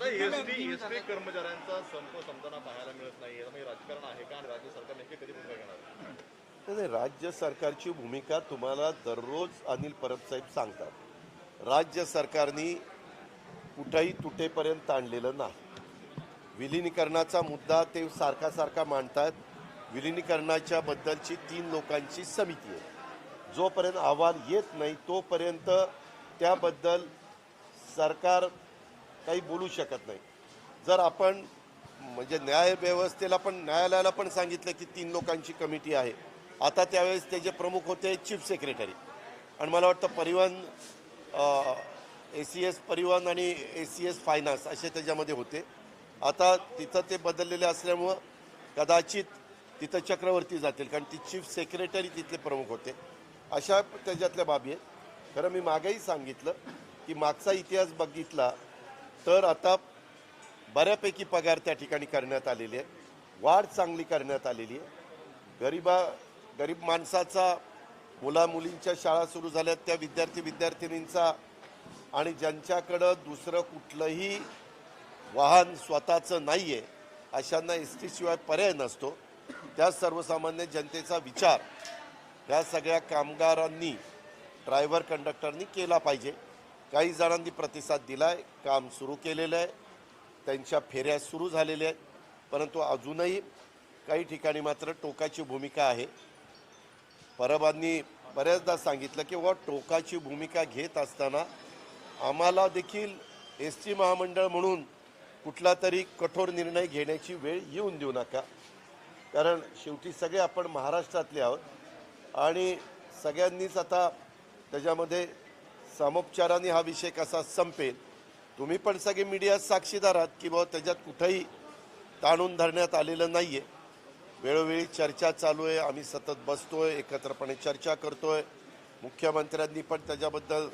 ST ST कर्मचाऱ्यांचा संप समजाना पाहायला मिळत नाही यामध्ये राजकारण आहे का? आणि राज्य सरकार नेमकी कधी भूमिका घेणार नाही, राज्य सरकारची भूमिका तुम्हाला दररोज अनिल परब साहेब सांगतात. राज्य सरकारने कुठंही तुटेपर्यंत आणलेलं नाही. विलिनीकरणाचा मुद्दा ते सारखा सारखा मांडतात. विलिनीकरणाच्या बद्दलची तीन लोकांची समिती आहे. जोपर्यंत अहवाल येत नाही तोपर्यंत त्याबद्दल सरकार काही बोलू शकत नाही. जर आपण म्हणजे न्याय व्यवस्थेला पण न्यायालयाला पण सांगितलं की तीन लोकांची कमिटी आहे. आता त्यावेळेस त्याचे प्रमुख होते चीफ सेक्रेटरी. आणि मला वाटतं परिवहन ए सी एस परिवहन आणि ए सी एस फायनान्स असे त्याच्यामध्ये होते. आता तिथं ते बदललेले असल्यामुळं कदाचित तिथं चक्रवर्ती जातील कारण ती चीफ सेक्रेटरी तिथले प्रमुख होते. अशा त्याच्यातल्या बाबी आहेत. खरं मी मागेही सांगितलं की मागचा इतिहास बघितला तर आता बऱ्यापैकी पगार त्या ठिकाणी करण्यात आलेले आहेत वाढ चांगली करण्यात आलेली आहे. गरिबा गरीब माणसाचा मुला मुलींच्या शाळा सुरू झाल्यात त्या विद्यार्थी विद्यार्थिनींचा आणि ज्यांच्याकडं दुसरं कुठलंही वाहन स्वतःचं नाही आहे अशांना एस टीशिवाय पर्याय नसतो. त्या सर्वसामान्य जनतेचा विचार ह्या सगळ्या कामगारांनी ड्रायव्हर कंडक्टरनी केला पाहिजे. काही जणांनी प्रतिसाद दिला आहे काम सुरू केलेलं आहे. त्यांच्या फेऱ्या सुरू झालेल्या आहेत. परंतु अजूनही काही ठिकाणी मात्र टोकाची भूमिका आहे. परबांनी बऱ्याचदा सांगितलं की व टोकाची भूमिका घेत असताना आम्हाला देखील एस टी महामंडळ म्हणून कुठला तरी कठोर निर्णय घेण्याची वेळ येऊन देऊ नका. कारण शेवटी सगळे आपण महाराष्ट्रातले आहोत आणि सगळ्यांनीच आता त्याच्यामध्ये सामोपचाराने हा विषय कसा संपेल? तुम्ही पण सगळे मीडिया साक्षीदार आहात की बाबा त्याच्यात कुठंही ताणून धरण्यात आलेलं नाही आहे वेळोवेळी चर्चा चालू आहे. आम्ही सतत बसतोय एकत्रपणे चर्चा करतोय. मुख्यमंत्र्यांनी पण त्याच्याबद्दल